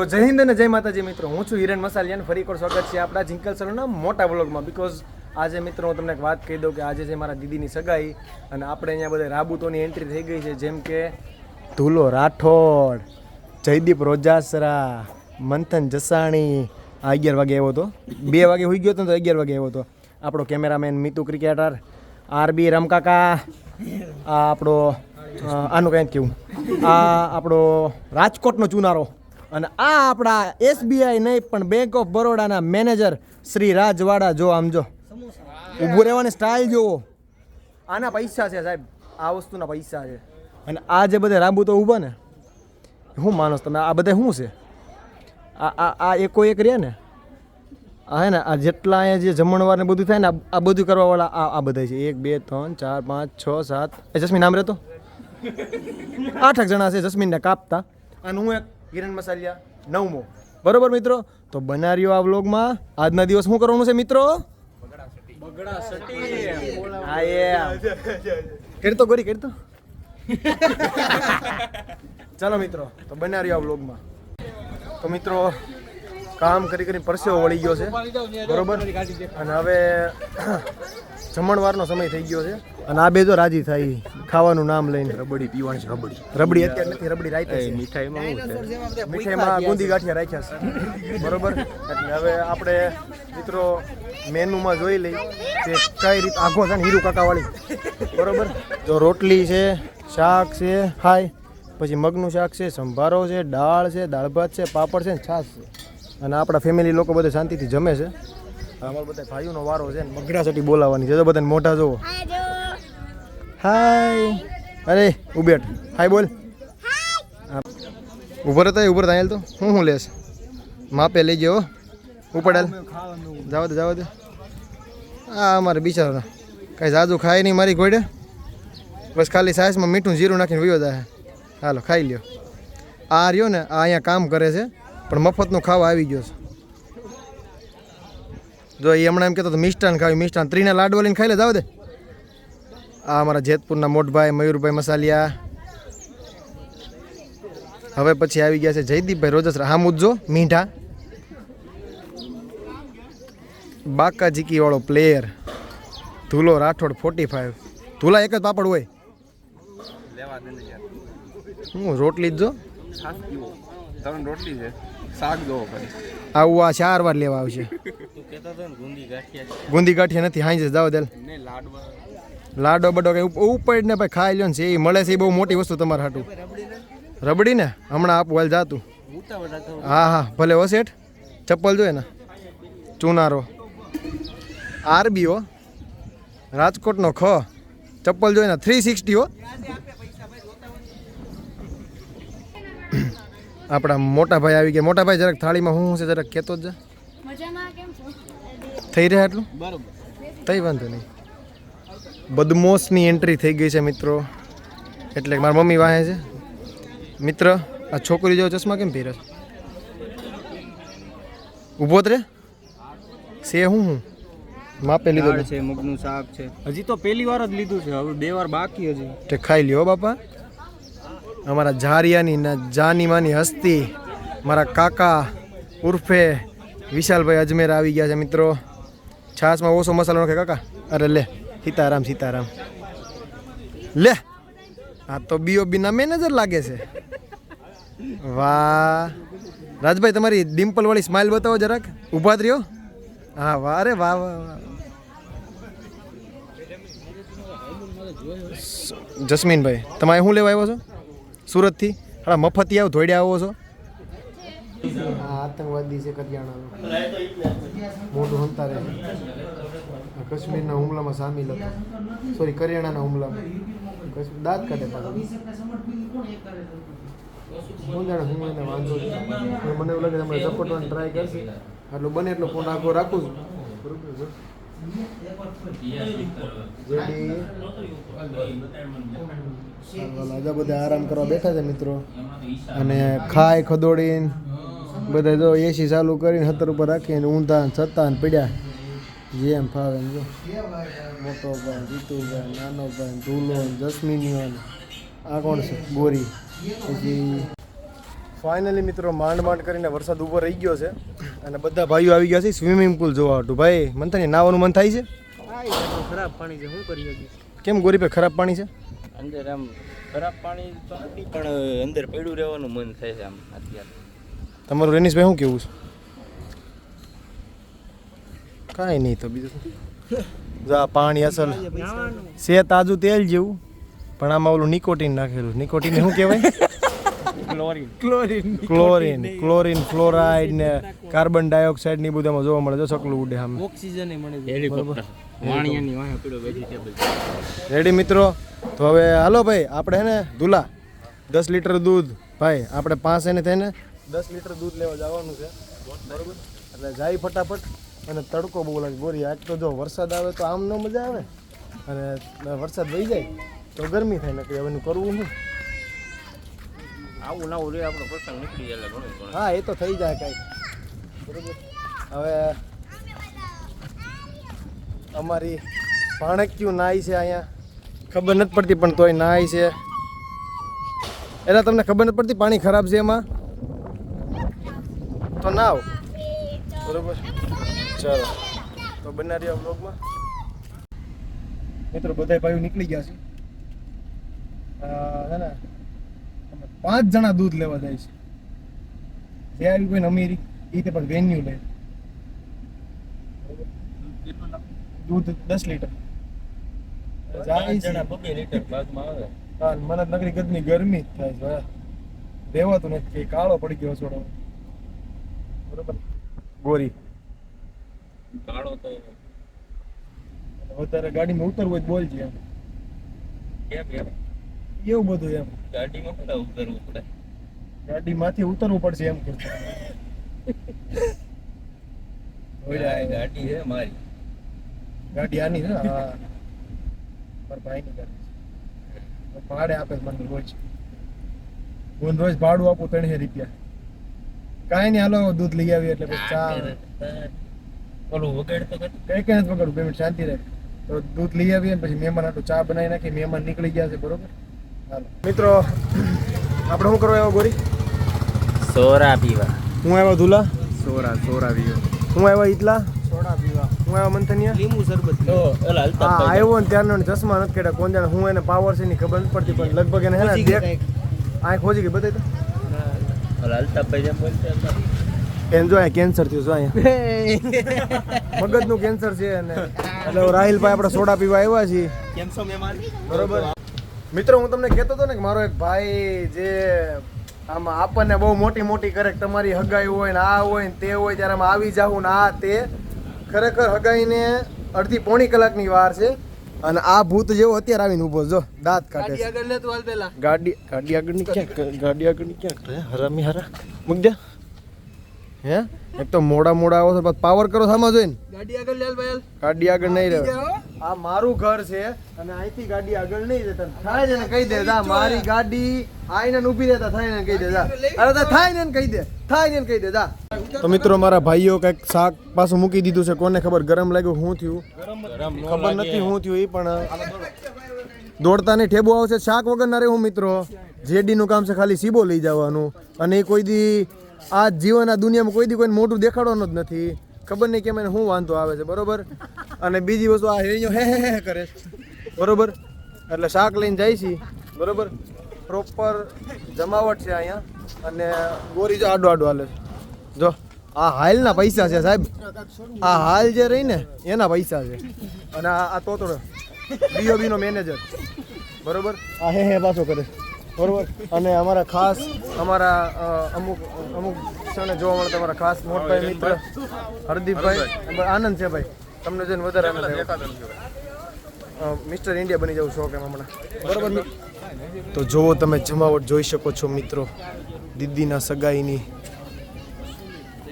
તો જય હિન્દ અને જય માતાજી મિત્રો. હું છું હિરેન મસાલિયા અને ફરી એકવાર સ્વાગત છે આપણા જિંકલ સરોના મોટા વ્લોગમાં. બીકોઝ આજે મિત્રો હું તમને એક વાત કહી દઉં કે આજે જે મારા દીદીની સગાઈ અને આપણે અહીંયા બધા રાબુતોની એન્ટ્રી થઈ ગઈ છે, જેમ કે ધૂલો રાઠોડ, જયદીપ રોજાસરા, મંથન જસાણી, આ અગિયાર વાગે આવ્યો હતો. બે વાગે હોઈ ગયો હતો તો અગિયાર વાગે આવ્યો હતો. આપણો કેમેરામેન મિતુ ક્રિકેટર, આરબી રમકાકા, આ આપણો આનું કંઈ કેવું આ આપણો રાજકોટનો ચુનારો. અને આ આપણા એસબીઆઈ નહીં, પણ બેંક ઓફ બરોડાના મેનેજર શ્રી રાજવાડા, જો આમ જો. ઊભું રહેવાની સ્ટાઇલ જુઓ. આના પૈસા છે સાહેબ. આ વસ્તુના પૈસા છે. અને આ જે બધે રાબુ તો ઊભા ને શું માનો તમે, આ બધા શું છે? આ આ આ એકો એક રહ્યા ને? આ હે ને, આ જેટલા અહીંયા જે જમણવાર ને બધું થાય ને, આ- બધું કરવાવાળા, આ આ બધા છે. એક, બે, ત્રણ, ચાર, પાંચ, છ, સાત. એ જસ્મીન નામ રહેતો? આઠક જણા છે જસ્મીનને કાપતા. અને હું એક હિરણ મસાલિયા, નવમો. બરોબર મિત્રો? તો બનાર્યો આ વ્લોગમાં. આજના દિવસ શું કરવાનું છે મિત્રો? હા, એ ગોરી કેડતો ચાલો મિત્રો, તો બનાર્યો આ વ્લોગમાં. તો મિત્રો કામ કરી કરી પરસેવો વળી ગયો છે. બરોબર? અને હવે જમણવારનો સમય થઈ ગયો છે. અને આ બે તો રાજી થાય ખાવાનું નામ લઈને. રબડી પીવાની છે રબડી. રબડી અત્યારે નથી રબડી રાખ્યા છે. મીઠાઈમાં શું છે? મીઠાઈમાં ગુંદી ગાંઠિયા રાખ્યા છે. બરોબર? એટલે હવે આપણે મિત્રો મેનુમાં જોઈ લઈ કે કઈ રીત આખો છે ને હીરુ કાકાવાળી. બરોબર? જો રોટલી છે શાક છે હાય. પછી મગનું શાક છે સંભારો છે દાળ છે દાળ ભાત છે પાપડ છે ને છાશ છે. અને આપણા ફેમિલી લોકો બધા શાંતિથી જમે છે. અમારા બધા ભાઈઓનો વારો છે ને મગડાસટી બોલાવવાની છે. તો બધાને મોઢા જોવો હાય અરે ઉબેટ હાય બોલ. ઉભર હતા ઉભર થાય તો. હું શું લેશ? માપે લઈ ગયો ઉપડાલ. જાવ દે જાવ દે. આ અમારે બિચારા. કાંઈ જાજુ ખાય નહીં મારી ઘોડે. બસ ખાલી સાસમાં મીઠું જીરું નાખીને વયો જાય. હાલો ખાઈ લ્યો. આ રહ્યો ને આ અહીંયા કામ કરે છે. પણ મફતનું ખાવા આવી ગયો છે. જો એ હમણાં એમ કહેતો તો મિષ્ટાન ખાવી મિષ્ટાન. ત્રીને લાડવા લઈને ખાઈ લે જાવ દે. આ અમારા જેતપુરના મોટભાઈ મયુરભાઈ મસાલિયા. હવે પછી આવી ગયા છે જયદીપભાઈ રોજસરા. હા મુજો મીઠા બાકા જીકી વાળો player Dhulo Rathod forty five Dhula એક જ પાપડ હોય. હું રોટલી જ જો. ત્રણ રોટલી છે? શાક જોવો આવું આ ચાર વાર લેવા આવશે. ગુંદી ગાંઠિયા નથી હાઈ જાવ દેલ. લાડો બડો કઈ ઉપાડ ને ભાઈ ખાઈ લ્યો ને છે એ મળે છે એ બહુ મોટી વસ્તુ તમારે હાટું. રબડી ને હમણાં આપું હાલ જાતું. હા હા ભલે હો શેઠ. ચપ્પલ જોઈએ ને ચુનારો. આરબીઓ રાજકોટનો ખ. ચપ્પલ જોઈએ ને થ્રી સિક્સટી હો. આપણા મોટા ભાઈ આવી ગયા. મોટા ભાઈ જરાક થાળીમાં હું છે જરાક કહેતો જ જા. મજામાં કેમ છો? થઈ રહ્યા એટલું? બરોબર. થઈ વાંધો નહીં. બદમોશની એન્ટ્રી થઈ ગઈ છે મિત્રો. એટલે મારા મમ્મી વાહે છે. મિત્ર આ છોકરી જેવો ચશ્મા કેમ પહેરે ઊભો જ રે. સે હું હું? માપે લીધો છે મગનું શાક છે. હજી તો પહેલી વાર જ લીધું છે હવે બે વાર બાકી હજી. તે ખાઈ લ્યો બાપા. અમારા ઝારિયાની જાનીમાની જાની માની હસ્તી, મારા કાકા ઉર્ફે વિશાલભાઈ અજમેર આવી ગયા છે મિત્રો. છાશમાં ઓછો મસાલો નાખે કાકા? અરે લે, સીતારામ સીતારામ. લે, આ તો બીઓબીના મેનેજર લાગે છે. વાહ. રાજભાઈ, તમારી ડિમ્પલ વાળી સ્માઇલ બતાવો જરાક. ઊભા રહ્યો? હા, વાહ, અરે વાહ વાહ જસ્મીનભાઈ તમે શું લેવા આવ્યો છો? સુરતથી? હા મફતી આવ ધોઈડે આવો છો? આતંકવાદી છે કરિયાણાનો. મોટું હંતા રહે કાશ્મીરના હુમલામાં સામેલ હતો. સોરી કરિયાણાના હુમલામાં. કશ્મીર દાંત કાઢે પાછું. હું જાણે હું એને વાંધો છું? મને એવું લાગે તમે ઝપટવાનો ટ્રાય કરશે. એટલું બને એટલો ફોન આખો રાખું છું. બરોબર છે? જેડી બધા બધા આરામ કરવા બેઠા છે મિત્રો. અને ખાય ખદોડીને બધા જો એસી ચાલુ કરીને હતર ઉપર રાખીને ઊંધા છતાં પડ્યા. જેમ ફાવે જો. મોટો ભાઈ જીતુભાઈ નાનો ભાઈ ધૂલો જસ્મીનીઓ આ કોણ છે? ગોરી. પછી ફાઇનલી મિત્રો માંડ માંડ કરીને વરસાદ ઊભો રહી ગયો છે. અને બધા ભાઈઓ આવી ગયા છે સ્વિમિંગ પુલ જોવા હતું ભાઈ મન થાય નાવાનું મન થાય છે? ખરાબ પાણી છે. શું કરી કેમ ગોરી પે ખરાબ પાણી છે? અંદર આમ ખરાબ પાણી તો નથી પણ અંદર પડ્યું રહેવાનું મન થાય છે આમ અત્યારે. તમારું રેનીશભાઈ શું કેવું છે? કાંઈ નહીં તો બીજું જા પાણી અસલ. છે તાજું તેલ જેવું પણ આમાં ઓલું નિકોટીન નાખેલું. નિકોટીન શું કહેવાય? Chlorine. Chlorine chlorine chlorine fluoride ને કાર્બન ડાયોક્સાઇડની બધામાં જોવા મળે. જો સકલું ઉડે સામે ઓક્સિજન મળે હેલિકોપ્ટર વાણિયાની વાહે પડ્યો વેજીટેબલ રેડી મિત્રો? તો હવે હાલો ભાઈ આપણે ને દુલા. દસ લીટર દૂધ. ભાઈ આપણે પાંચ એને થઈને દસ લીટર દૂધ લેવા જવાનું છે. બરોબર? એટલે જાય ફટાફટ અને તડકો બહુ લાગે. બોરી આજ તો જો વરસાદ આવે તો આમ ન મજા આવે. અને વરસાદ વહી જાય તો ગરમી થાય ને કે હવે કરવું નહીં. આવું ના રે આપણો પ્રસંગ નીકળી જાય હા એ તો થઈ જાય કાંઈક બરોબર? હવે અમારી ભાણક્યું નાય છે અહીંયા. ખબર નથી પડતી, પણ તોય નાય છે. એટલે તમને ખબર નથી પડતી પાણી ખરાબ છે એમાં? તો નાવ. બરોબર? ચાલો. તો બના રહ્યા બ્લોગમાં મિત્રો બધા ભાઈઓ નીકળી ગયા છે. ને પાંચ જણા દૂધ લેવા જાય છે. જે આવી કોઈ અમીરી એ તે પણ વેન્યુ લે. દૂધ દસ લીટર. જાય જણા બબે લીટર ભાગમાં આવે. હા, મને નગરી ગદની ગરમી જ થાય છે રહેવાતું નથી કાળો પડી ગયો છોડો. બરોબર? ગોરી. કાળો તો વધારે ગાડીમાં ઉતરવું હોય બોલજે એમ. કેમ એમ એવું બધું એમ. ગાડીમાં કેટલા ઉતરવું પડે? ગાડીમાંથી ઉતરવું પડશે એમ કરતા ગાડી છે મારી. ગાડી આની હા. મારા ભાઈની ગાડી છે. ભાડે આપે મને રોજ. હું રોજ ભાડું આપું ત્રણસો રૂપિયા. કાંઈ નહીં હાલો દૂધ લઈ આવી એટલે પછી ચા. ઓલું વગેરે તો કઈ કઈ નથી પકડું પેમેન્ટ શાંતિ રહે તો દૂધ લઈ આવીએ ને પછી મહેમાન આટલું ચા બનાવી નાખી મહેમાન નીકળી ગયા છે બરોબર? હાલો. મિત્રો આપણે શું કરવા આવ્યો ગોરી? સોરા પીવા. હું આવ્યો ધુલા? સોરા સોરા પીવા. હું આવ્યો ઈટલા સોડા પીવા. લીંબુ શરબત આવ્યો ને ત્યારનો ચશ્મા નથી કેટા કોણ જાણે હું એને પાવર છે ની ખબર નથી પડતી પણ લગભગ એને હે ને દેખ આંખ હોજી ગઈ બતાવી તો ઓલા ભાઈ જેમ બોલતા એને જો અહીંયા કેન્સર થયું જો અહીંયા. મગજનું કેન્સર છે અને એટલે રાહિલભાઈ આપણે સોડા પીવા આવ્યા છીએ કેમ છો મહેમાન? બરોબર. મિત્રો હું તમને કહેતો હતો ને કે મારો એક ભાઈ જે આમાં આપણને બહુ મોટી મોટી કરે તમારી હગાઈ હોય ને આ હોય ને તે હોય ત્યારે આમાં આવી જાઉં ને આ તે. ખરેખર હગાઈને અડધી પોણી કલાકની વાર છે. અને આ ભૂત જેવો અત્યારે આવીને ઊભો જો દાંત કાઢે આગળ લે તું હાલ પેલા ગાડી ગાડી આગળની ક્યાં ગાડી આગળની ક્યાં હે હરામી હરા. મૂક દે. હે? એક તો મોડા મોડા આવો છો પાવર કરો સામા જોઈને. ગાડી આગળ લે હાલ ભાઈ ગાડી આગળ નહીં રહે આ મારું ઘર છે અને અહીંથી ગાડી આગળ નહીં જતા થાય છે ને કહી દે જા મારી ગાડી આઈને ઊભી રહેતા થાય ને કહી દે જા. અરે તા થાય ને કહી દે થાય ને કહી દે જા. તો મિત્રો મારા ભાઈઓ કંઈક શાક પાછું મૂકી દીધું છે કોને ખબર? ગરમ લાગ્યું શું થયું. ખબર નથી શું થયું એ પણ દોડતા નહીં ઠેબુ આવશે શાક વગર ના રહેવું મિત્રો. જેડીનું કામ છે ખાલી સીબો લઈ જવાનું. અને એ કોઈ દી આ જીવન આ દુનિયામાં કોઈ દી કોઈને મોટું દેખાડવાનું જ નથી. ખબર નહીં કેમ એને શું વાંધો આવે છે, બરોબર? અને બીજી વસ્તુ આ હેરીઓ હે હે કરે બરોબર? એટલે શાક લઈને જાય છે. બરોબર? પ્રોપર જમાવટ છે અહીંયા. અને ગોરી જો આડો આડો હાલે છે. જો, આ હાલના પૈસા છે સાહેબ. આ હાલ જે રહી ને, એના પૈસા છે. અને આ તોતડો. બીઓબી નો મેનેજર બરોબર? આ હે હે પાછો કરે બરોબર? અને અમારા ખાસ અમારા અમુક અમુક ક્ષણે જોવા મળે તમારા ખાસ મોટભાઈ મિત્ર હરદીપભાઈ આનંદ છે ભાઈ. તમને જોઈને વધારે આનંદ મિસ્ટર ઇન્ડિયા બની જવું શોખ એમ હમણાં? બરોબર તો જુઓ તમે જમાવટ જોઈ શકો છો મિત્રો. દીદીના સગાઈની.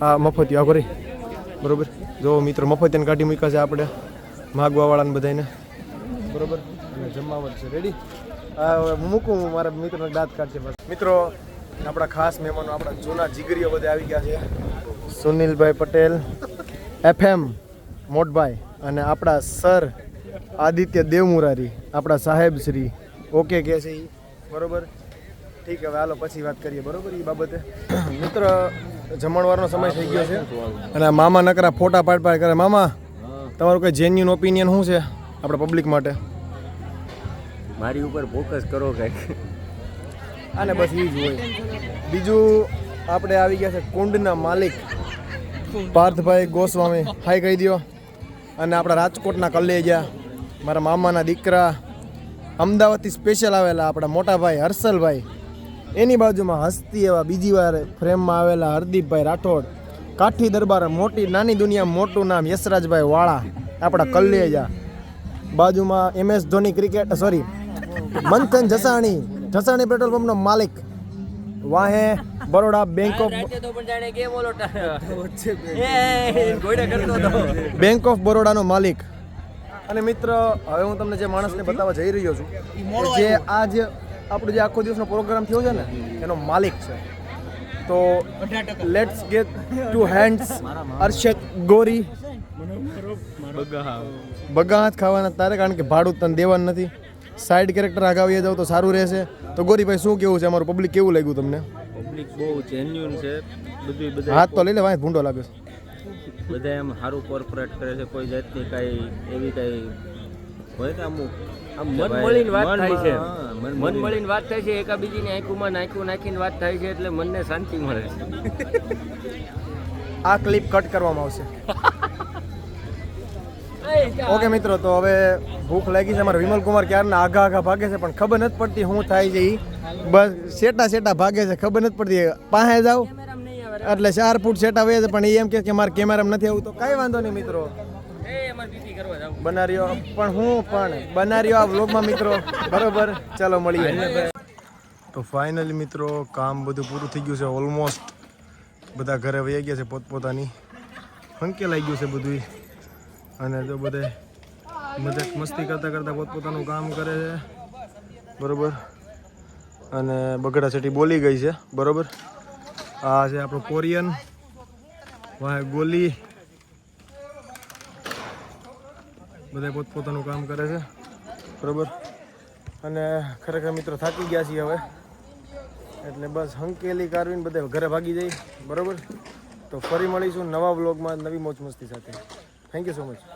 હા મફતિયા કરી. બરોબર? જો મિત્રો મફતિયાને કાઢી મૂક્યા છે આપણે. માગવાવાળાને બધાને બરોબર? અને જમાવટ છે. રેડી મૂકું હું મારા મિત્રોને દાંત કાઢશે બસ. મિત્રો આપણા ખાસ મહેમાનો આપણા જૂના જીગરીઓ બધા આવી ગયા છે. સુનિલભાઈ પટેલ એફએમ મોટભાઈ અને આપણા સર આદિત્ય દેવમુરારી આપણા સાહેબ શ્રી. ઓકે કે છે એ બરોબર? ઠીક હવે હાલો પછી વાત કરીએ. બરોબર એ બાબતે? મિત્ર જમણવારનો સમય થઈ ગયો છે અને આ મામા નકરા ફોટા પાડ પાડ કરે. મામા તમારું કોઈ જેન્યુન ઓપિનિયન શું છે આપણા પબ્લિક માટે? મારી ઉપર ફોકસ કરો કંઈક. અને બસ એ જ હોય. બીજું આપણે આવી ગયા છે કુંડના માલિક. પાર્થભાઈ ગોસ્વામી હાઈ કહી દો અને આપણા રાજકોટના કલ્લેજા મારા મામાના દીકરા. અમદાવાદથી સ્પેશિયલ આવેલા આપણા મોટાભાઈ હર્ષલભાઈ. એની બાજુમાં હસ્તી એવા બીજી વાર ફ્રેમમાં આવેલા હરદીપભાઈ રાઠોડ. કાઠી દરબાર મોટી નાની દુનિયા મોટું નામ યશરાજભાઈ વાળા આપણા કલ્લેજા બાજુમાં M S Dhoni cricket sorry Manthan Jasani Jasani petrol પંપનો માલિક. વાહે Baroda bank of bank of બરોડાનો માલિક. અને મિત્ર હવે હું તમને જે માણસને બતાવવા જઈ રહ્યો છું જે આ જે આપણો જે આખો દિવસનો પ્રોગ્રામ થયો છે ને એનો માલિક છે. તો let's get two hands Arshad Gori. બગા હાથ ખાવાના તારે કારણ કે ભાડું તને દેવાનું નથી. સાઈડ કેરેક્ટર આગાવીએ જાવ તો સારું રહેશે. તો ગોરીભાઈ શું કેવું છે? અમારું પબ્લિક કેવું લાગ્યું તમને? પબ્લિક બહુ જેન્યુન છે. બધું બધા હાથ તો લઈ લે ભાઈ ભૂંડો લાગે છે. બધા એમ સારું કોર્પોરેટ કરે છે. કોઈ જાતની કાંઈ એવી કાંઈ હોય ને અમુક? આમ મન મળીને વાત થાય છે. હા, મન. મળીને. વાત થાય છે. એકાબીજીની આંખોમાં નાખ્યું નાખીને વાત થાય છે એટલે મનને શાંતિ મળે છે. આ ક્લિપ કટ કરવામાં આવશે. ઓકે મિત્રો, તો હવે ભૂખ લાગી છે અમારે વિમલ કુમાર ક્યારના? આઘા આઘા ભાગે છે, પણ ખબર નથી પડતી શું થાય છે બસ સેટા સેટા ભાગે છે, ખબર નથી પડતી. પાસે જાવ એટલે ચાર ફૂટ સેટા વહે છે, પણ એ એમ કે મારે કેમેરામાં નથી આવું. તો કાંઈ વાંધો નહીં મિત્રો. બનાર્યો પણ હું પણ બનાર્યો આ વ્લોગમાં મિત્રો. બરોબર? ચાલો મળીએ. તો ફાઇનલી મિત્રો, કામ બધું પૂરું થઈ ગયું છે ઓલમોસ્ટ બધા ઘરે વહી ગયા છે પોતપોતાની. હંકેલાઈ ગયું છે બધું અને જો બધે મજાક મસ્તી કરતાં કરતાં પોતપોતાનું કામ કરે છે. બરોબર? અને બગડા છેટી બોલી ગઈ છે. બરોબર? આ છે આપણો કોરિયન. વાહે ગોલી. બધા પોતપોતાનું કામ કરે છે. બરોબર? અને ખરેખર મિત્રો થાકી ગયા છીએ હવે. એટલે બસ હંકેલી કારવીને બધે ઘરે ભાગી જઈ. બરોબર? તો ફરી મળીશું નવા વ્લોગમાં નવી મોજ મસ્તી સાથે. Thank you so much.